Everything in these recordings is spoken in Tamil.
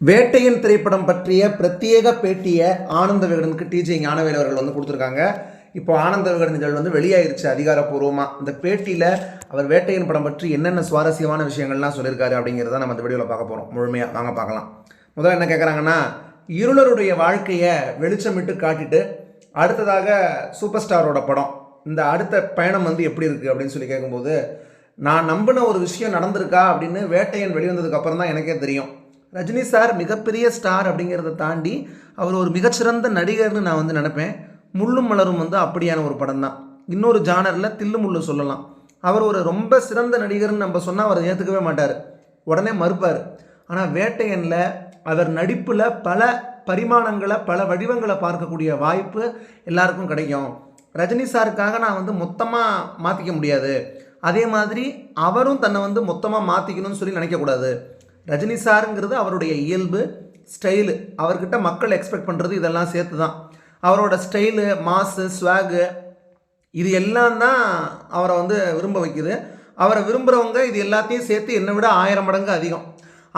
வேட்டையன் திரைப்படம் பற்றிய பிரத்யேக பேட்டியை ஆனந்த விகடனுக்கு டிஜே ஞானவேல் அவர்கள் வந்து கொடுத்துருக்காங்க. இப்போ ஆனந்த விகடன் இதழ் வந்து வெளியாயிருச்சு அதிகாரப்பூர்வமாக இந்த பேட்டியில் அவர் வேட்டையின் படம் பற்றி என்னென்ன சுவாரஸ்யமான விஷயங்கள்லாம் சொல்லியிருக்காரு அப்படிங்கிறத நம்ம இந்த வீடியோவில் பார்க்க போகிறோம் முழுமையாக வாங்க பார்க்கலாம். முதல்ல என்ன கேட்குறாங்கன்னா இருளருடைய வாழ்க்கையை வெளிச்சமிட்டு காட்டிட்டு அடுத்ததாக சூப்பர் ஸ்டாரோட படம் இந்த அடுத்த பயணம் வந்து எப்படி இருக்குது அப்படின்னு சொல்லி கேட்கும்போது நான் நம்பின ஒரு விஷயம் நடந்திருக்கா அப்படின்னு வேட்டையன் வெளிவந்ததுக்கு அப்புறம் தான் எனக்கே தெரியும். ரஜினி சார் மிகப்பெரிய ஸ்டார் அப்படிங்கிறத தாண்டி அவர் ஒரு மிகச்சிறந்த நடிகர்னு நான் வந்து நினைப்பேன். முள்ளும் மலரும் வந்து அப்படியான ஒரு படம் தான். இன்னொரு ஜானரில் தில்லு முள்ளு சொல்லலாம். அவர் ஒரு ரொம்ப சிறந்த நடிகர்னு நம்ம சொன்னால் அவர் ஏற்றுக்கவே மாட்டார். உடனே மறுப்பார். ஆனால் வேட்டையனில் அவர் நடிப்பில் பல பரிமாணங்களை பல வடிவங்களை பார்க்கக்கூடிய வாய்ப்பு எல்லாருக்கும் கிடைக்கும். ரஜினி சாருக்காக நான் வந்து மொத்தமாக மாற்றிக்க முடியாது. அதே மாதிரி அவரும் தன்னை வந்து மொத்தமாக மாற்றிக்கணும்னு சொல்லி நினைக்கக்கூடாது. ரஜினி சாருங்கிறது அவருடைய இயல்பு ஸ்டைலு. அவர்கிட்ட மக்கள் எக்ஸ்பெக்ட் பண்ணுறது இதெல்லாம் சேர்த்து தான் அவரோட ஸ்டைலு மாஸு ஸ்வாகு இது எல்லாம் தான் அவரை வந்து விரும்ப வைக்குது. அவரை விரும்புகிறவங்க இது எல்லாத்தையும் சேர்த்து என்னை விட ஆயிரம் மடங்கு அதிகம்.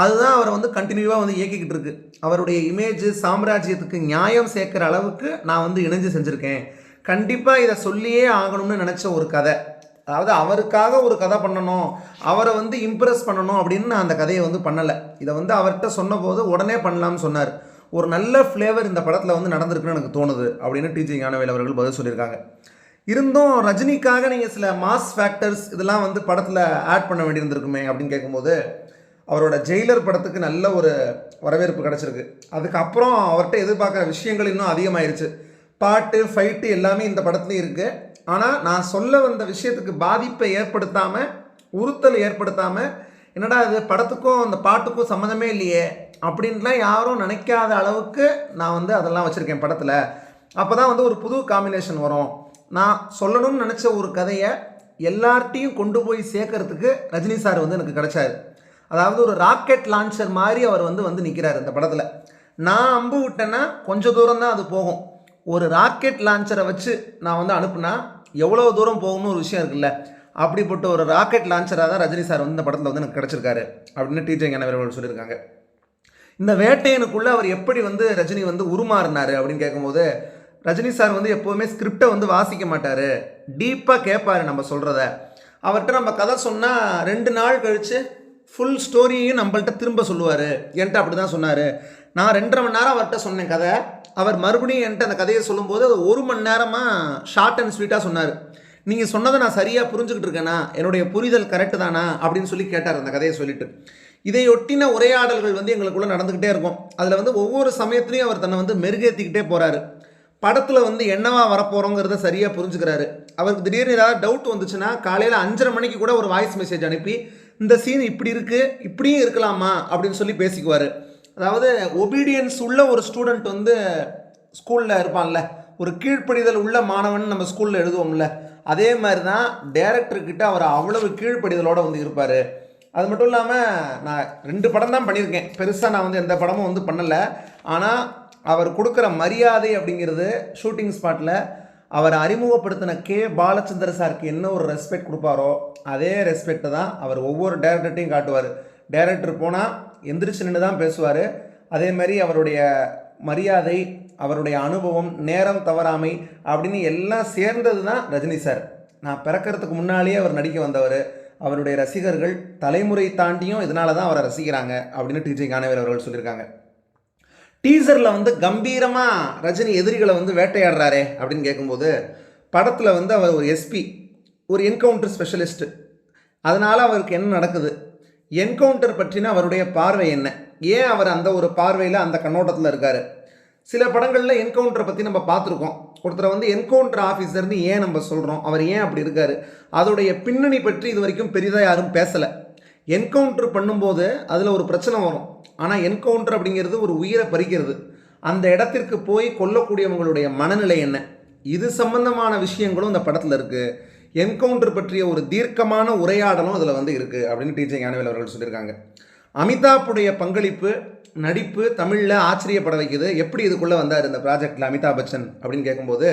அதுதான் அவரை வந்து கண்டினியூவாக வந்து இயக்கிக்கிட்டு இருக்கு. அவருடைய இமேஜ் சாம்ராஜ்யத்துக்கு நியாயம் சேர்க்குற அளவுக்கு நான் வந்து இணைஞ்சு செஞ்சுருக்கேன். கண்டிப்பாக இதை சொல்லியே ஆகணும்னு நினச்ச ஒரு கதை. அதாவது அவருக்காக ஒரு கதை பண்ணணும் அவரை வந்து இம்ப்ரெஸ் பண்ணணும் அப்படின்னு நான் அந்த கதையை வந்து பண்ணலை. இதை வந்து அவர்கிட்ட சொன்னபோது உடனே பண்ணலாம்னு சொன்னார். ஒரு நல்ல ஃப்ளேவர் இந்த படத்தில் வந்து நடந்திருக்குன்னு எனக்கு தோணுது அப்படின்னு டிஜி ஞானவேல் அவர்கள் பதில் சொல்லியிருக்காங்க. இருந்தும் ரஜினிக்காக நீங்கள் சில மாஸ் ஃபேக்டர்ஸ் இதெல்லாம் வந்து படத்தில் ஆட் பண்ண வேண்டியிருந்திருக்குமே அப்படின்னு கேட்கும்போது அவரோட ஜெயிலர் படத்துக்கு நல்ல ஒரு வரவேற்பு கிடச்சிருக்கு. அதுக்கப்புறம் அவர்கிட்ட எதிர்பார்க்குற விஷயங்கள் இன்னும் அதிகமாயிருச்சு. பாட்டு ஃபைட்டு எல்லாமே இந்த படத்துலையும் இருக்குது ஆனால் நான் சொல்ல வந்த விஷயத்துக்கு பாதிப்பை ஏற்படுத்தாமல் உறுத்தல் ஏற்படுத்தாமல் என்னடா இது படத்துக்கும் அந்த பாட்டுக்கும் சம்மந்தமே இல்லையே அப்படின்லாம் யாரும் நினைக்காத அளவுக்கு நான் வந்து அதெல்லாம் வச்சுருக்கேன் படத்தில். அப்போ தான் வந்து ஒரு புது காம்பினேஷன் வரும். நான் சொல்லணும்னு நினச்ச ஒரு கதையை எல்லார்ட்டையும் கொண்டு போய் சேர்க்கறதுக்கு ரஜினி சார் வந்து எனக்கு கிடச்சாரு. அதாவது ஒரு ராக்கெட் லான்ச்சர் மாதிரி அவர் வந்து வந்து நிற்கிறார் இந்த படத்தில். நான் அம்பு விட்டேன்னா கொஞ்சம் தூரம் தான் அது போகும். ஒரு ராக்கெட் லான்ச்சரை வச்சு நான் வந்து அனுப்புனா எவ்வளோ தூரம் போகணும்னு ஒரு விஷயம் இருக்குல்ல? அப்படிப்பட்ட ஒரு ராக்கெட் லான்ச்சராக தான் ரஜினி சார் வந்து இந்த படத்தில் வந்து எனக்கு கிடச்சிருக்காரு. அப்படின்னு டிஜே ஞானவர்கள் சொல்லியிருக்காங்க. இந்த வேட்டையனுக்குள்ளே அவர் எப்படி வந்து ரஜினி வந்து உருமாறினார் அப்படின்னு கேட்கும்போது ரஜினி சார் வந்து எப்போவுமே ஸ்கிரிப்டை வந்து வாசிக்க மாட்டார். டீப்பாக கேட்பார் நம்ம சொல்கிறத அவர்கிட்ட நம்ம கதை சொன்னால் ரெண்டு நாள் கழித்து ஃபுல் ஸ்டோரியையும் நம்மள்ட்ட திரும்ப சொல்லுவார். என்கிட்ட அப்படி தான் சொன்னார். நான் ரெண்டரை மணி நேரம் அவர்கிட்ட சொன்னேன் கதை. அவர் மறுபடியும் என்கிட்ட அந்த கதையை சொல்லும்போது அது ஒரு மணி நேரமாக ஷார்ட் அண்ட் ஸ்வீட்டாக சொன்னார். நீங்கள் சொன்னதை நான் சரியாக புரிஞ்சுக்கிட்டு இருக்கேனா? என்னுடைய புரிதல் கரெக்டு தானா? அப்படின்னு சொல்லி கேட்டார் அந்த கதையை சொல்லிட்டு. இதையொட்டின உரையாடல்கள் வந்து எங்களுக்குள்ளே நடந்துக்கிட்டே இருக்கும். அதில் வந்து ஒவ்வொரு சமயத்துலையும் அவர் தன்னை வந்து மெருகேற்றிக்கிட்டே போகிறாரு படத்தில் வந்து என்னவா வரப்போகிறோங்கிறத சரியாக புரிஞ்சுக்கிறாரு. அவருக்கு திடீர்னு ஏதாவது டவுட் வந்துச்சுன்னா காலையில் அஞ்சரை மணிக்கு கூட ஒரு வாய்ஸ் மெசேஜ் அனுப்பி இந்த சீன் இப்படி இருக்குது இப்படியும் இருக்கலாமா அப்படின்னு சொல்லி பேசிக்குவார். அதாவது ஒபீடியன்ஸ் உள்ள ஒரு ஸ்டூடெண்ட் வந்து ஸ்கூலில் இருப்பான்ல. ஒரு கீழ்ப்படிதல் உள்ள மாணவன் நம்ம ஸ்கூலில் எழுதுவோம்ல. அதே மாதிரி தான் டேரக்டர்கிட்ட அவர் அவ்வளவு கீழ்ப்படிதலோடு வந்து இருப்பார். அது மட்டும் இல்லாமல் நான் ரெண்டு படம் தான் பண்ணியிருக்கேன். பெருசாக நான் வந்து எந்த படமும் வந்து பண்ணலை. ஆனால் அவர் கொடுக்குற மரியாதை அப்படிங்கிறது ஷூட்டிங் ஸ்பாட்டில் அவர் அறிமுகப்படுத்தின கே. பாலச்சந்தர் சாருக்கு என்ன ஒரு ரெஸ்பெக்ட் கொடுப்பாரோ அதே ரெஸ்பெக்டை தான் அவர் ஒவ்வொரு டேரக்டர்ட்டையும் காட்டுவார். டேரக்டர் போனால் எந்திரிச்சு நின்று தான் பேசுவார். அதே மாதிரி அவருடைய மரியாதை அவருடைய அனுபவம் நேரம் தவறாமை அப்படின்னு எல்லாம் சேர்ந்தது தான் ரஜினி சார் நான் பிறக்கிறதுக்கு முன்னாலேயே அவர் நடிக்க வந்தவர். அவருடைய ரசிகர்கள் தலைமுறை தாண்டியும் இதனால தான் அவரை ரசிக்கிறாங்க அப்படின்னு டிஜே ஞானவேல் அவர்கள் சொல்லியிருக்காங்க. டீசரில் வந்து கம்பீரமாக ரஜினி எதிரிகளை வந்து வேட்டையாடுறாரே அப்படின்னு கேட்கும்போது படத்தில் வந்து அவர் ஒரு எஸ்பி ஒரு என்கவுண்டர் ஸ்பெஷலிஸ்ட்டு அதனால் அவருக்கு என்ன நடக்குது? என்கவுண்டர் பற்றின அவருடைய பார்வை என்ன? ஏன் அவர் அந்த ஒரு பார்வையில் அந்த கண்ணோட்டத்தில் இருக்கார்? சில படங்களில் என்கவுண்டரை பற்றி நம்ம பார்த்துருக்கோம். ஒருத்தரை வந்து என்கவுண்டர் ஆஃபீஸர்னு ஏன் நம்ம சொல்கிறோம் அவர் ஏன் அப்படி இருக்கார்? அதோடைய பின்னணி பற்றி இது வரைக்கும் பெரிதாக யாரும் பேசலை. என்கவுண்டர் பண்ணும்போது அதில் ஒரு பிரச்சனை வரும். ஆனால் என்கவுண்டர் அப்படிங்கிறது ஒரு உயிரை பறிக்கிறது. அந்த இடத்திற்கு போய் கொல்லக்கூடியவங்களுடைய மனநிலை என்ன? இது சம்பந்தமான விஷயங்களும் இந்த படத்தில் இருக்குது என்கவுண்டர் பற்றிய ஒரு தீர்க்கமான உரையாடலும் அதில் வந்து இருக்குது அப்படின்னு டீச்சர் ஞானவேல் அவர்கள் சொல்லியிருக்காங்க. அமிதாப்புடைய பங்களிப்பு நடிப்பு தமிழில் ஆச்சரியப்பட வைக்குது. எப்படி இதுக்குள்ளே வந்தார் இந்த ப்ராஜெக்டில் அமிதாப் பச்சன் அப்படின்னு கேட்கும்போது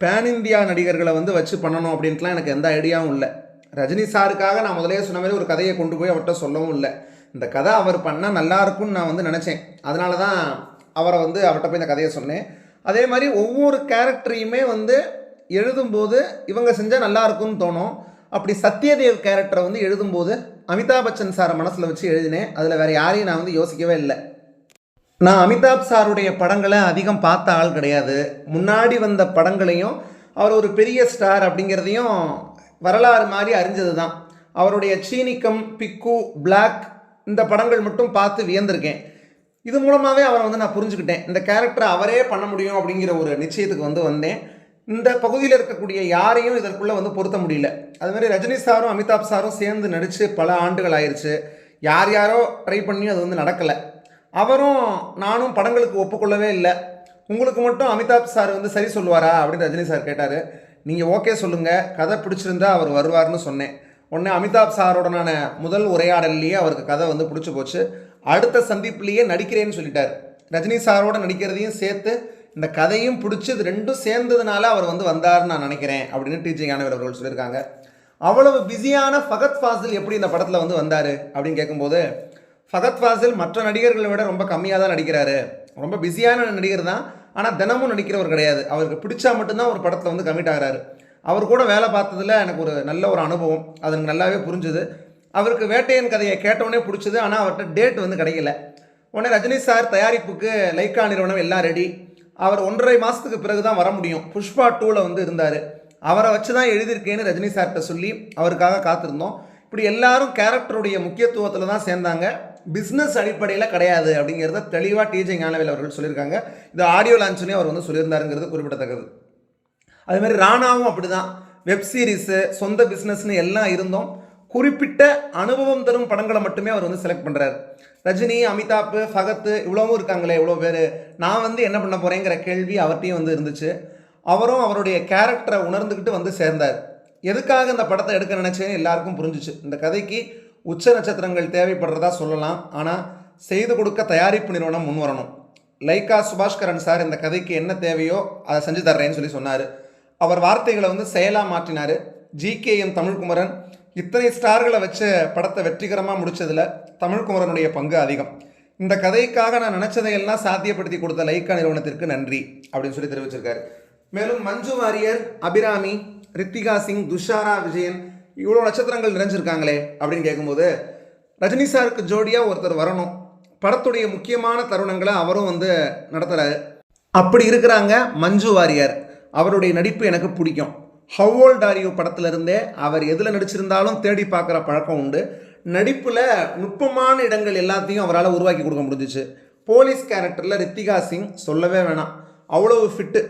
பேன் இந்தியா நடிகர்களை வந்து வச்சு பண்ணணும் அப்படின்ட்டுலாம் எனக்கு எந்த ஐடியாவும் இல்லை. ரஜினி சாருக்காக நான் முதலே சொன்ன மாதிரி ஒரு கதையை கொண்டு போய் அவர்கிட்ட சொல்லவும் இல்லை. இந்த கதை அவர் பண்ணால் நல்லா இருக்கும்னு நான் வந்து நினச்சேன். அதனால தான் அவரை வந்து அவர்கிட்ட போய் இந்த கதையை சொன்னேன். அதே மாதிரி ஒவ்வொரு கேரக்டரையுமே வந்து எழுதும்போது இவங்க செஞ்சால் நல்லா இருக்கும்னு தோணும். அப்படி சத்யதேவ் கேரக்டரை வந்து எழுதும்போது அமிதாப் பச்சன் சாரை மனசில் வச்சு எழுதினேன். அதில் வேறு யாரையும் நான் வந்து யோசிக்கவே இல்லை. நான் அமிதாப் சாருடைய படங்களை அதிகம் பார்த்த ஆள் கிடையாது. முன்னாடி வந்த படங்களையும் அவர் ஒரு பெரிய ஸ்டார் அப்படிங்கிறதையும் வரலாறு மாதிரி அறிஞ்சது தான் அவருடைய சீனிக்கம் பிக்கு பிளாக் இந்த படங்கள் மட்டும் பார்த்து வியந்திருக்கேன். இது மூலமாகவே அவரை வந்து நான் புரிஞ்சுக்கிட்டேன். இந்த கேரக்டரை அவரே பண்ண முடியும் அப்படிங்கிற ஒரு நிச்சயத்துக்கு வந்து வந்தேன். இந்த பகுதியில் இருக்கக்கூடிய யாரையும் இதற்குள்ளே வந்து பொருத்த முடியல. அது மாதிரி ரஜினி சாரும் அமிதாப் சாரும் சேர்ந்து நடித்து பல ஆண்டுகள் ஆயிடுச்சு யார் யாரோ ட்ரை பண்ணியும் அது வந்து நடக்கலை. அவரும் நானும் படங்களுக்கு ஒப்புக்கொள்ளவே இல்லை. உங்களுக்கு மட்டும் அமிதாப் சார் வந்து சரி சொல்லுவாரா அப்படின்னு ரஜினி சார் கேட்டார். நீங்கள் ஓகே சொல்லுங்கள் கதை பிடிச்சிருந்தா அவர் வருவார்னு சொன்னேன். உடனே அமிதாப் சாரோடனான முதல் உரையாடல்லையே அவருக்கு கதை வந்து பிடிச்சி போச்சு. அடுத்த சந்திப்புலேயே நடிக்கிறேன்னு சொல்லிட்டார். ரஜினி சாரோட நடிக்கிறதையும் சேர்த்து இந்த கதையும் பிடிச்சி இது ரெண்டும் சேர்ந்ததுனால அவர் வந்து வந்தார்னு நான் நினைக்கிறேன் அப்படின்னு டிஜி ஞானவர் அவர்கள் சொல்லியிருக்காங்க. அவ்வளவு பிஸியான ஃபகத் ஃபாசில் எப்படி இந்த படத்தில் வந்து வந்தார் அப்படின்னு கேட்கும்போது ஃபகத் ஃபாசில் மற்ற நடிகர்களை விட ரொம்ப கம்மியாக தான் நடிக்கிறாரு. ரொம்ப பிஸியான நடிகர் தான். ஆனால் தினமும் நடிக்கிறவர் கிடையாது. அவருக்கு பிடிச்சா மட்டும்தான் ஒரு படத்தில் வந்து கமிட் ஆகிறாரு. அவர் கூட வேலை பார்த்ததுல எனக்கு ஒரு நல்ல ஒரு அனுபவம். அது எனக்கு நல்லாவே புரிஞ்சுது. அவருக்கு வேட்டையன் கதையை கேட்டவுடனே பிடிச்சது. ஆனால் அவர்கிட்ட டேட் வந்து கிடைக்கல. உடனே ரஜினி சார் தயாரிப்புக்கு லைக்கா நிறுவனம் எல்லாம் ரெடி அவர் ஒன்றரை மாதத்துக்கு பிறகு தான் வர முடியும். புஷ்பா டூவில் வந்து இருந்தார். அவரை வச்சு தான் எழுதியிருக்கேன்னு ரஜினி சார்கிட்ட சொல்லி அவருக்காக காத்திருந்தோம். இப்படி எல்லாரும் கேரக்டருடைய முக்கியத்துவத்தில் தான் சேர்ந்தாங்க. பிஸ்னஸ் அடிப்படையில் கிடையாது அப்படிங்கிறத தெளிவாக டிஜே ஞானவேல் அவர்கள் சொல்லியிருக்காங்க. இது ஆடியோ லான்ச்லேயும் அவர் வந்து சொல்லியிருந்தாருங்கிறது குறிப்பிடத்தக்கது. அதுமாதிரி ராணாவும் அப்படிதான். வெப் சீரிஸு சொந்த பிஸ்னஸ்னு எல்லாம் இருந்தோம் குறிப்பிட்ட அனுபவம் தரும் படங்களை மட்டுமே அவர் வந்து செலக்ட் பண்ணுறாரு ரஜினி அமிதாப் ஃபகத்து இவ்வளவும் இருக்காங்களே இவ்வளோ பேர். நான் வந்து என்ன பண்ண போகிறேங்கிற கேள்வி அவர்கிட்டையும் வந்து இருந்துச்சு. அவரும் அவருடைய கேரக்டரை உணர்ந்துக்கிட்டு வந்து சேர்ந்தார். எதுக்காக இந்த படத்தை எடுக்க நினச்சேன்னு எல்லாருக்கும் புரிஞ்சுச்சு. இந்த கதைக்கு உச்ச நட்சத்திரங்கள் தேவைப்படுறதா சொல்லலாம். ஆனால் செய்து கொடுக்க தயாரிப்பு நிறுவனம் முன் வரணும். லைக்கா சுபாஷ்கரன் சார் இந்த கதைக்கு என்ன தேவையோ அதை செஞ்சு தர்றேன்னு சொல்லி சொன்னார். அவர் வார்த்தைகளை வந்து செயலாக மாற்றினார். ஜிகேஎம் தமிழ்குமரன் இத்தனை ஸ்டார்களை வச்ச படத்தை வெற்றிகரமாக முடிச்சதில் தமிழ்குமரனுடைய பங்கு அதிகம். இந்த கதைக்காக நான் நினச்சதையெல்லாம் சாத்தியப்படுத்தி கொடுத்த லைக்கா நிறுவனத்திற்கு நன்றி அப்படின்னு சொல்லி தெரிவிச்சிருக்காரு. மேலும் மஞ்சு வாரியர் அபிராமி ரித்திகா சிங் துஷாரா விஜயன் இவ்வளோ நட்சத்திரங்கள் நிறைஞ்சிருக்காங்களே அப்படின்னு கேட்கும்போது ரஜினி சாருக்கு ஜோடியாக ஒருத்தர் வரணும். படத்துடைய முக்கியமான தருணங்களை அவரும் வந்து நடத்துகிறாரு அப்படி இருக்கிறாங்க மஞ்சு வாரியர். அவருடைய நடிப்பு எனக்கு பிடிக்கும். ஹவ் ஓல்ட் ஆர் யூ படத்திலிருந்தே அவர் எதில் நடிச்சிருந்தாலும் தேடி பார்க்குற பழக்கம் உண்டு. நடிப்பில் நுட்பமான இடங்கள் எல்லாத்தையும் அவரால் உருவாக்கி கொடுக்க முடிஞ்சிச்சு. போலீஸ் கேரக்டரில் ரித்திகா சிங் சொல்லவே வேணாம். அவ்வளவு ஃபிட்டு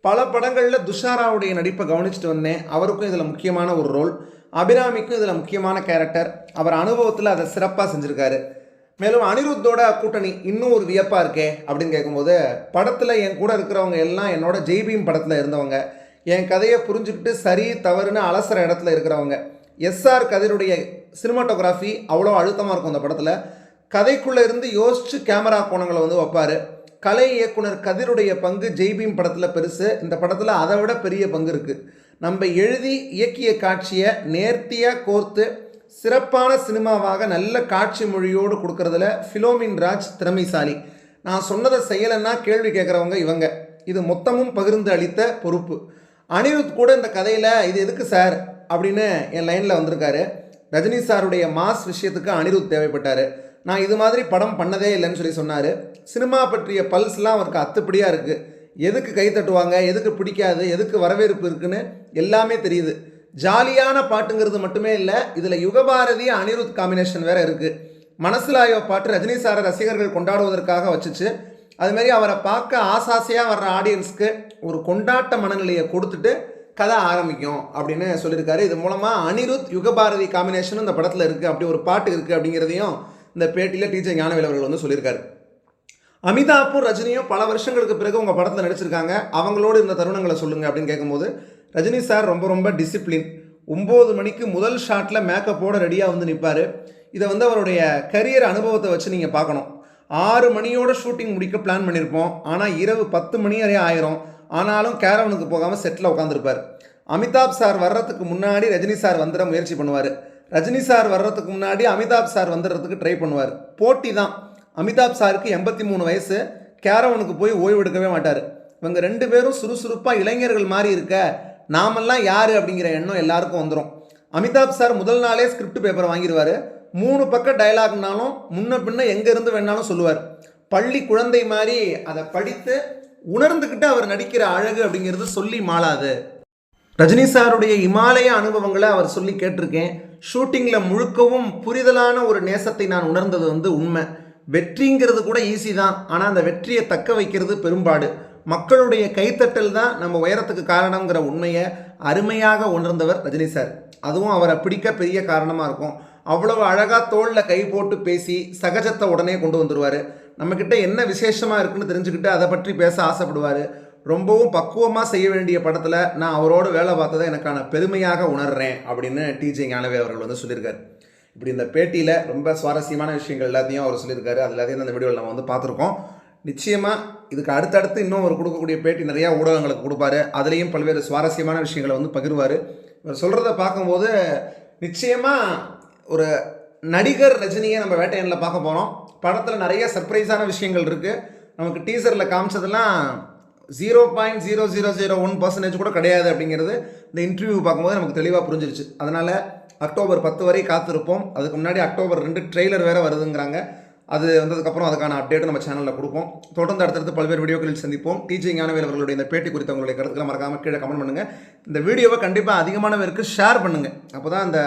பல படங்களில் துஷாராவுடைய நடிப்பை கவனிச்சுட்டு வந்தேன். அவருக்கும் இதில் முக்கியமான ஒரு ரோல் அபிராமிக்கும் இதில் முக்கியமான கேரக்டர் அவர் அனுபவத்தில் அதை சிறப்பாக செஞ்சுருக்காரு. மேலும் அனிருத்தோட கூட்டணி இன்னும் ஒரு வியப்பாக இருக்கே அப்படின்னு கேட்கும்போது படத்தில் என் கூட இருக்கிறவங்க எல்லாம் என்னோட ஜெய்பீம் படத்தில் இருந்தவங்க என் கதையை புரிஞ்சுக்கிட்டு சரி தவறுன்னு அலசுற இடத்துல இருக்கிறவங்க. எஸ்ஆர் கதிருடைய சினிமாட்டோகிராஃபி அவ்வளோ அழுத்தமாக இருக்கும் அந்த படத்தில். கதைக்குள்ளே இருந்து யோசித்து கேமரா கோணங்களை வந்து வைப்பார். கலை இயக்குனர் கதிருடைய பங்கு ஜெய்பீம் படத்தில் பெருசு. இந்த படத்தில் அதை விட பெரிய பங்கு இருக்குது நம்ம எழுதி இயக்கிய காட்சியை நேர்த்தியாக கோர்த்து சிறப்பான சினிமாவாக நல்ல காட்சி மொழியோடு கொடுக்கறதுல ஃபிலோமின் ராஜ் திறமைசாலி. நான் சொன்னதை செய்யலைன்னா கேள்வி கேட்குறவங்க இவங்க. இது மொத்தமும் பகிர்ந்து அளித்த பொறுப்பு. அனிருத் கூட இந்த கதையில் இது எதுக்கு சார்? அப்படின்னு என் லைனில் வந்திருக்காரு. ரஜினி சாருடைய மாஸ் விஷயத்துக்கு அனிருத் தேவைப்பட்டார். நான் இது மாதிரி படம் பண்ணதே இல்லைன்னு சொல்லி சொன்னார். சினிமா பற்றிய பல்ஸ்லாம் அவருக்கு அத்துப்படியாக இருக்குது எதுக்கு கை தட்டுவாங்க எதுக்கு பிடிக்காது எதுக்கு வரவேற்பு இருக்குன்னு எல்லாமே தெரியுது. ஜாலியான பாட்டுங்கிறது மட்டுமே இல்லை இதில் யுகபாரதி அனிருத் காம்பினேஷன் வேற இருக்குது மனசிலாயோ பாட்டு ரஜினி சாரை ரசிகர்கள் கொண்டாடுவதற்காக வச்சுச்சு. அதுமாரி அவரை பார்க்க ஆசாசையாக வர்ற ஆடியன்ஸ்க்கு ஒரு கொண்டாட்ட மனநிலையை கொடுத்துட்டு கதை ஆரம்பிக்கும் அப்படின்னு சொல்லியிருக்காரு. இது மூலமாக அனிருத் யுகபாரதி காம்பினேஷனும் இந்த படத்தில் இருக்குது அப்படி ஒரு பாட்டு இருக்குது அப்படிங்கிறதையும் இந்த பேட்டியில் டீச்சர் ஞானவேல் அவர்கள் வந்து சொல்லியிருக்காரு. அமிதாப்பும் ரஜினியும் பல வருஷங்களுக்கு பிறகு உங்கள் படத்தில் நடிச்சிருக்காங்க. அவங்களோடு இருந்த தருணங்களை சொல்லுங்கள் அப்படின்னு கேட்கும்போது ரஜினி சார் ரொம்ப ரொம்ப டிசிப்ளின் ஒம்பது மணிக்கு முதல் ஷாட்டில் மேக்கப்போடு ரெடியாக வந்து நிற்பார் இதை வந்து அவருடைய கரியர் அனுபவத்தை வச்சு நீங்கள் பார்க்கணும். ஆறு மணியோட ஷூட்டிங் முடிக்க பிளான் பண்ணியிருப்போம் ஆனால் இரவு பத்து மணி வரையும் ஆயிரும். ஆனாலும் கேரவனுக்கு போகாமல் செட்டில் உட்காந்துருப்பார் அமிதாப் சார் வர்றதுக்கு முன்னாடி ரஜினி சார் வந்துட முயற்சி பண்ணுவார். ரஜினி சார் வர்றதுக்கு முன்னாடி அமிதாப் சார் வந்துடுறதுக்கு ட்ரை பண்ணுவார். போட்டி தான். அமிதாப் சாருக்கு எண்பத்தி மூணு வயசு. கேரவனுக்கு போய் ஓய்வு எடுக்கவே மாட்டார். இவங்க ரெண்டு பேரும் சுறுசுறுப்பாக இளைஞர்கள் மாதிரி இருக்க நாமெல்லாம் யார் அப்படிங்கிற எண்ணம் எல்லாருக்கும் வந்துடும் அமிதாப் சார் முதல் நாளே ஸ்கிரிப்ட் பேப்பர் வாங்கிடுவார் மூணு பக்கம் டயலாக்னாலும் முன்ன பின்ன எங்கேருந்து வேணாலும் சொல்லுவார். பள்ளி குழந்தை மாதிரி அதை படித்து உணர்ந்துக்கிட்டு அவர் நடிக்கிற அழகு அப்படிங்கிறது சொல்லி மாளாது. ரஜினி சாருடைய இமாலய அனுபவங்களை அவர் சொல்லி கேட்டிருக்கேன். ஷூட்டிங்கில் முழுக்கவும் புரிதலான ஒரு நேசத்தை நான் உணர்ந்தது வந்து உண்மை. வெற்றிங்கிறது கூட ஈஸி தான். ஆனால் அந்த வெற்றியை தக்க வைக்கிறது பெரும்பாடு. மக்களுடைய கைத்தட்டல் தான் நம்ம உயரத்துக்கு காரணங்கிற உண்மையை அருமையாக உணர்ந்தவர் ரஜினி சார். அதுவும் அவரை பிடிக்க பெரிய காரணமாக இருக்கும். அவ்வளவு அழகாக தோளில் கை போட்டு பேசி சகஜத்தை உடனே கொண்டு வந்துடுவார் நம்மக்கிட்ட என்ன விசேஷமாக இருக்குன்னு தெரிஞ்சுக்கிட்டு அதை பற்றி பேச ஆசைப்படுவார். ரொம்பவும் பக்குவமாக செய்ய வேண்டிய படத்தில் நான் அவரோடு வேலை பார்த்ததை எனக்கான பெருமையாக உணர்றேன் அப்படின்னு டிஜே ஞானவே அவர்கள் வந்து சொல்லியிருக்காரு. இப்படி இந்த பேட்டியில் ரொம்ப சுவாரஸ்யமான விஷயங்கள் எல்லாத்தையும் அவர் சொல்லியிருக்காரு. அது எல்லாத்தையும் அந்த வீடியோவில் நம்ம வந்து பார்த்துருக்கோம். நிச்சயமாக இதுக்கு அடுத்தடுத்து இன்னும் அவர் கொடுக்கக்கூடிய பேட்டி நிறையா ஊடகங்களுக்கு கொடுப்பாரு. அதுலேயும் பல்வேறு சுவாரஸ்யமான விஷயங்களை வந்து பகிர்வார். இவர் சொல்கிறத பார்க்கும்போது நிச்சயமாக ஒரு நடிகர் ரஜினியை நம்ம வேட்டையனில் பார்க்க போகிறோம் படத்தில் நிறைய சர்ப்ரைஸான விஷயங்கள் இருக்குது நமக்கு டீசரில் காமிச்சதெல்லாம் zero point zero zero zero one percentage கூட கிடையாது அப்படிங்கிறது இந்த இன்டர்வியூ பார்க்கும்போது நமக்கு தெளிவாக புரிஞ்சிருச்சு. அதனால் அக்டோபர் பத்து வரை காத்திருப்போம். அதுக்கு முன்னாடி அக்டோபர் ரெண்டு ட்ரெய்லர் வேறு வருதுங்கிறாங்க. அது வந்ததுக்கப்புறம் அதுக்கான அப்டேட் நம்ம சேனலில் கொடுப்போம். தொடர்ந்து அடுத்தடுத்து பல்வேறு வீடியோக்களில் சந்திப்போம். டிஜே ஞானவேல் அவர்களுடைய இந்த பேட்டி குறித்த உங்களுடைய கருத்துக்களை மறக்காமல் கீழே கமெண்ட் பண்ணுங்கள் இந்த வீடியோவை கண்டிப்பாக அதிகமான பேருக்கு ஷேர் பண்ணுங்கள் அப்போ தான் அந்த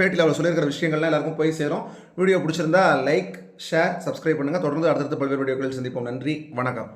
பேட்டியில் அவர் சொல்லியிருக்கிற விஷயங்கள்லாம் எல்லாருக்கும் போய் சேரும். வீடியோ பிடிச்சிருந்தா லைக் ஷேர் சப்ஸ்கிரைப் பண்ணுங்கள் தொடர்ந்து அடுத்தடுத்து பல்வேறு வீடியோக்களில் சந்திப்போம். நன்றி. வணக்கம்.